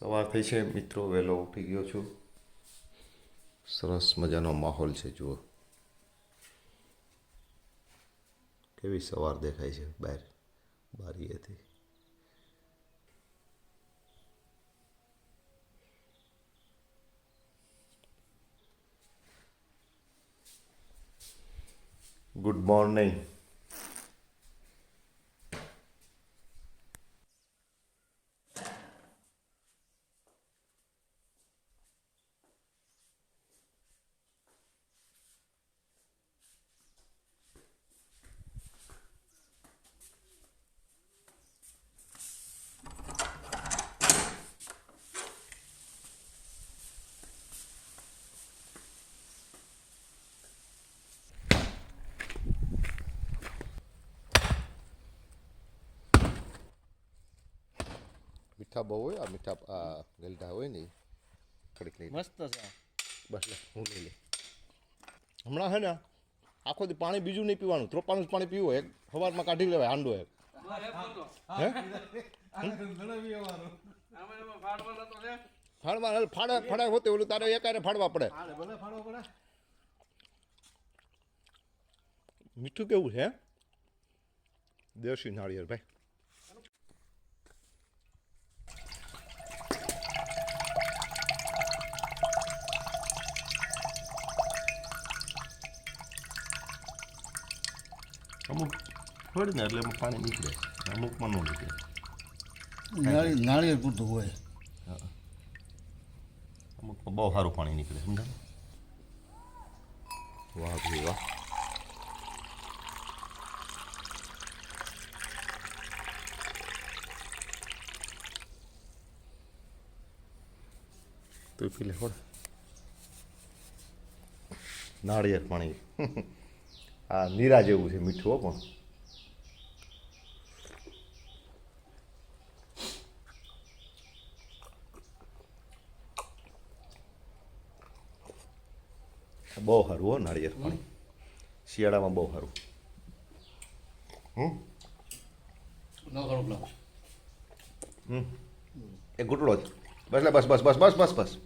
સવાર થઈ છે, મિત્રો, વહેલો ઉઠી ગયો છું. સરસ મજાનો માહોલ છે, જુઓ. કેવી સવાર દેખાય છે, બહાર, બારીએથી. Good morning. મીઠા બહુ હોય આ મીઠા આ ગલઢા હોય ને. કડીક નહીં મસ્ત છે બસ લે હું લઈ લે હમણાં હે ને આખો દી પાણી બીજું નહીં પીવાનું. ત્રોપાનું જ પાણી પીવું એક સવારમાં કાઢી લેવાય હાંડો એક. હે? ફાડવા ફાડે ફાડે હોતી ઓલું તારે એકારે ફાડવા પડે. મીઠું કેવું છે હે? દેશી નાળિયેર ભાઈ. ફળ ને એટલે એમાં પાણી નીકળે. અમુકમાં ન નીકળે નાળી નાળિયેર પૂરતું હોય. અમુકમાં બહુ સારું પાણી નીકળે સમજાય વાહ ભાઈ વાહ. તું પી લે હોડ નાળિયેર પાણી. આ નીરા જેવું છે મીઠું પણ. બહુ સારું હો નાળિયેર પાણી. શિયાળામાં બહુ સારું. હમ? પેલા ઘૂંટડો જ. બસ બસ બસ બસ બસ બસ બસ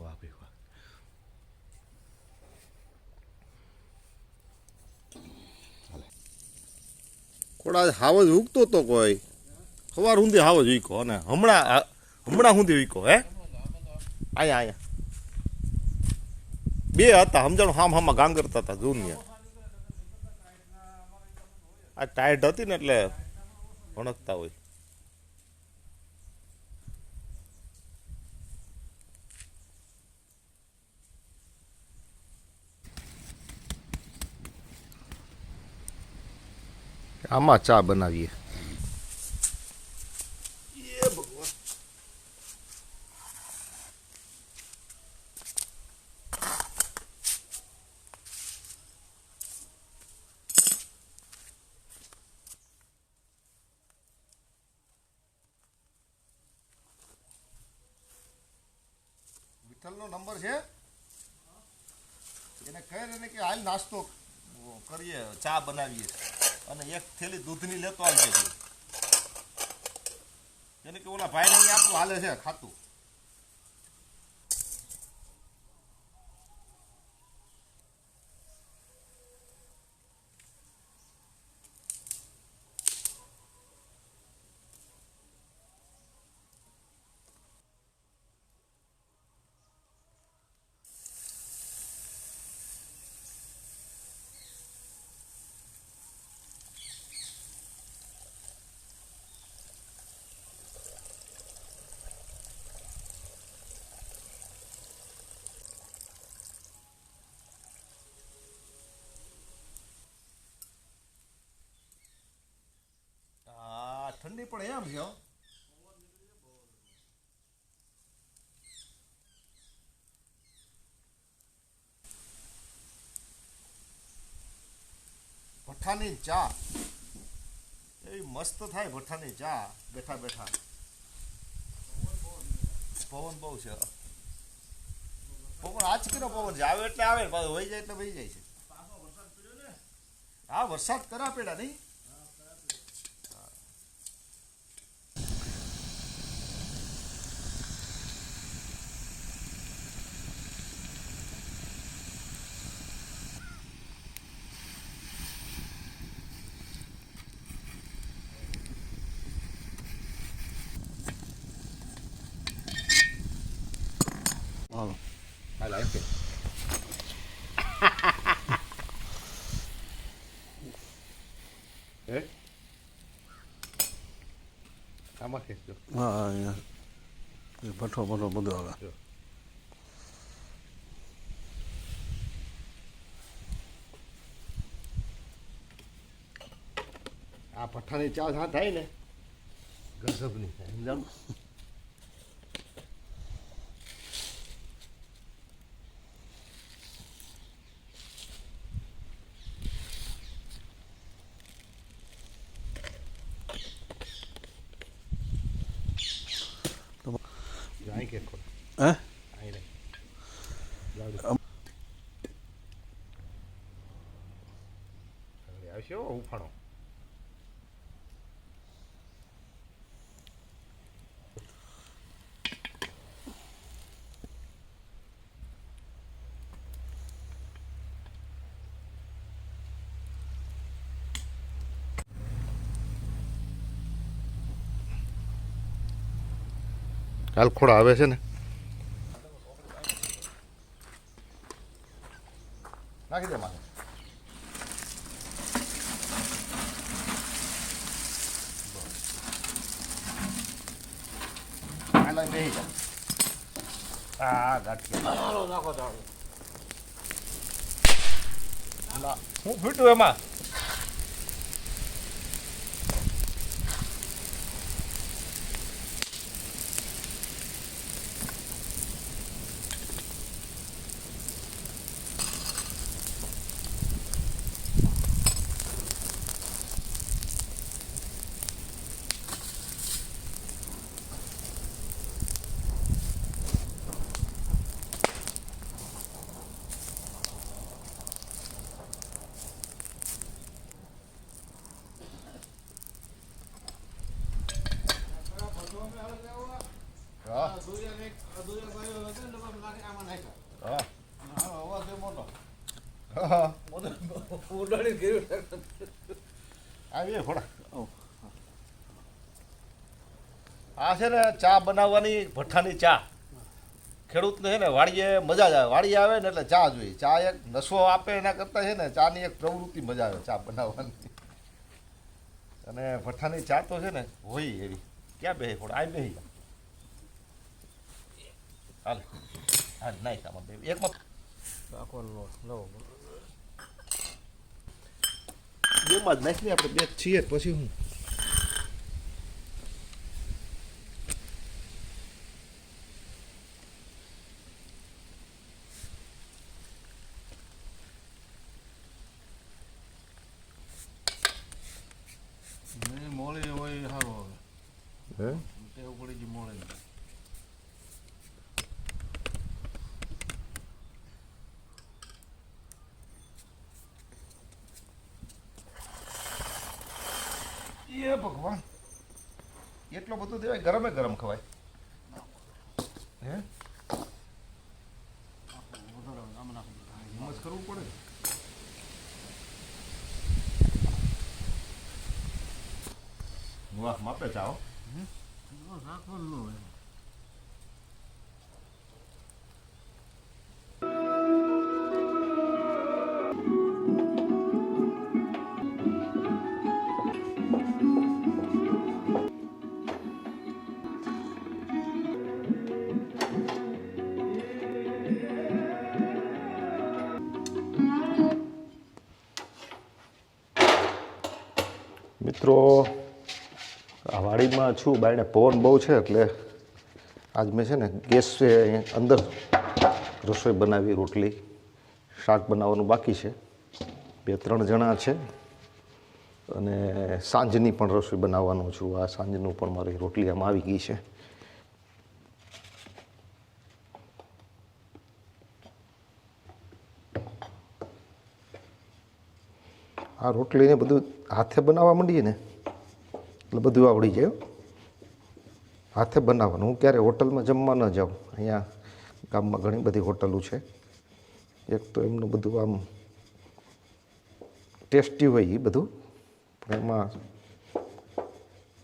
વાહ ભાઈ વાહ કોડા હાવ જ ઉગતો તો કોઈ. સવાર સુધી હાવ જ વીકો અને હમણાં હમણાં સુધી વીકો હે? અહીંયા અહીંયા બે હતા, સમજણ? હામ હામાં ગામ કરતા હતા જૂનિયા આ ટાઈટ હતી ને એટલે ભણકતા હોય. આમાં ચા બનાવીએ. વિઠ્ઠલનો નંબર છે? એને કહે ને કે હાલ નાસ્તો કરીએ, ચા બનાવીએ. અને એક થેલી દૂધની લેતો આવજે તું. એને કે ઓલા ભાઈને અહીંયા આપણું હાલે છે, ખાતું આ ઠંડી પડે એમ છે ભઠ્ઠાની ચા. એવી મસ્ત થાય ભઠ્ઠાની ચા, બેઠા બેઠા. પવન બહુ છે પવન આચકીનો પવન છે, આવે એટલે આવે, પાછો વહી જાય એટલે વહી જાય છે. હા, વરસાદ કરા પેડા નહીં? હાલો હાલ એમ કે હે આમાં ખેંચજો હા પઠો પઠો બધો આવે આ પઠ્ઠાની ચા હા થાય ને ગઝબની થાય સમજાણું તો- જો અહીં કે ખોલ હે અહીં રહી જાવ દે. હવે આવશે હો ઉફાણો હાલ ખોડા આવે છે ને. નાખી દે મારે હું ફીટું એમાં. થોડા આ છે ને ચા બનાવવાની ભઠ્ઠાની ચા. ખેડૂતને છે ને વાડીએ મજા જ આવે. વાડીએ આવે ને એટલે ચા જોઈએ. ચા એક નશો આપે એના કરતાં છે ને ચાની એક પ્રવૃત્તિ મજા આવે ચા બનાવવાની. અને ભઠ્ઠાની ચા તો છે ને હોય એવી. ક્યાં બે થોડા આ બે હાલ. હાલ નાખ આમાં બે એકમાં નાખો લો લો બેમાં જ નાખી આપણે બે છીએ પછી હું નહીં મોળી હોય સારો હવે હે ટેવ પડી ગઈ મોળી એ ભગવાન. એટલો બધો દેવાય ગરમે ગરમ ખવાય. હે? હિંમત કરવું પડે વાહ માપે ચાઓ નાખવાનું મિત્રો, આ વાડીમાં છું, બાયણે પવન બહુ છે, એટલે આજ મેં છે ને ગેસ અંદર રસોઈ બનાવી, રોટલી, શાક બનાવવાનું બાકી છે. બે, ત્રણ જણા છે. અને સાંજની પણ રસોઈ બનાવવાનું છું. આ સાંજનું પણ મારી રોટલી આમાં આવી ગઈ છે. આ રોટલીને બધું હાથે બનાવવા માંડીએ ને, એટલે બધું આવડી જાય. હાથે બનાવવાનું. હું ક્યારે હોટલમાં જમવા ન જાઉં. અહીંયા ગામમાં ઘણી બધી હોટલો છે. એક તો એમનું બધું આમ ટેસ્ટી હોય એ બધું, પણ એમાં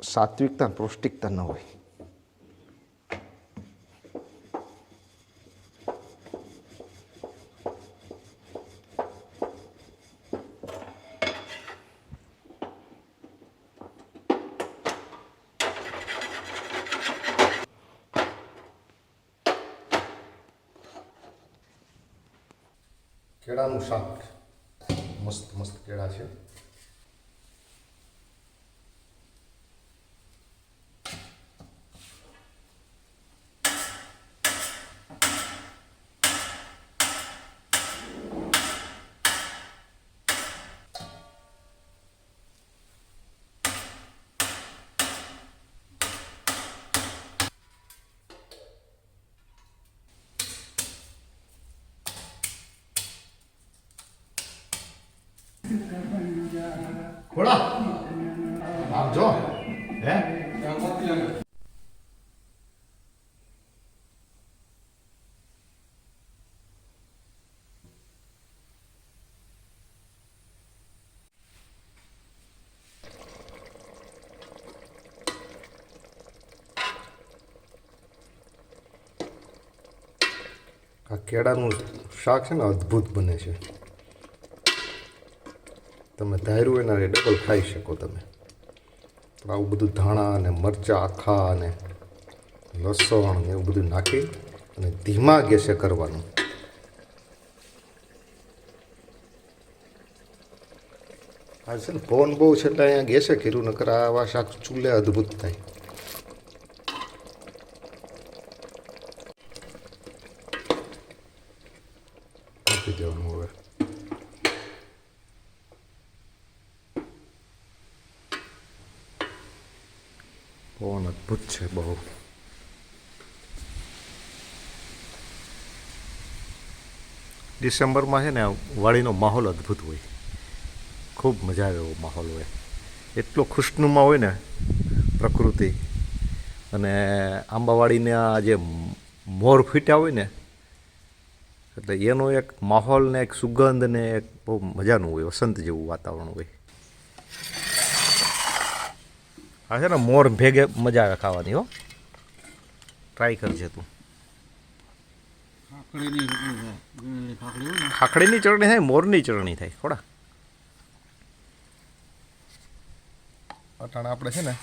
સાત્વિકતા પૌષ્ટિકતા ન હોય. કેળાનું શાક. મસ્ત મસ્ત કેળા છે. ખોડા આપજો હે? આ કેળાનું શાક છે ને અદ્ભુત બને છે. તમે ધાર્યું એના ડબલ ખાઈ શકો તમે. આવું બધું ધાણા અને મરચાં આખા અને લસણ એવું બધું નાખી અને ધીમા ગેસે કરવાનું. આ છે ને પવન બહુ છે એટલે અહીંયા ગેસે કર્યું, નકર આવા શાક ચૂલે અદ્ભુત થાય. દેવાનું હવે. પવન અદ્ભુત છે, બહુ. ડિસેમ્બરમાં છે ને, વાડીનો માહોલ અદ્ભુત હોય. ખૂબ મજા આવે એવો માહોલ હોય. એટલો ખુશનુમા હોય ને, પ્રકૃતિ. અને આંબાવાડીના જે મોર ફીટ્યા હોય ને, એટલે એનો એક માહોલ ને એક સુગંધ ને એક બહુ મજાનું હોય, વસંત જેવું વાતાવરણ હોય. હા છે ને મોર ભેગે મજા આવે ખાવાની હો. ટ્રાય કરજે તું. ખાખડીની ચટણી થાય મોરની ચટણી થાય થોડા અટાણે આપણે છે ને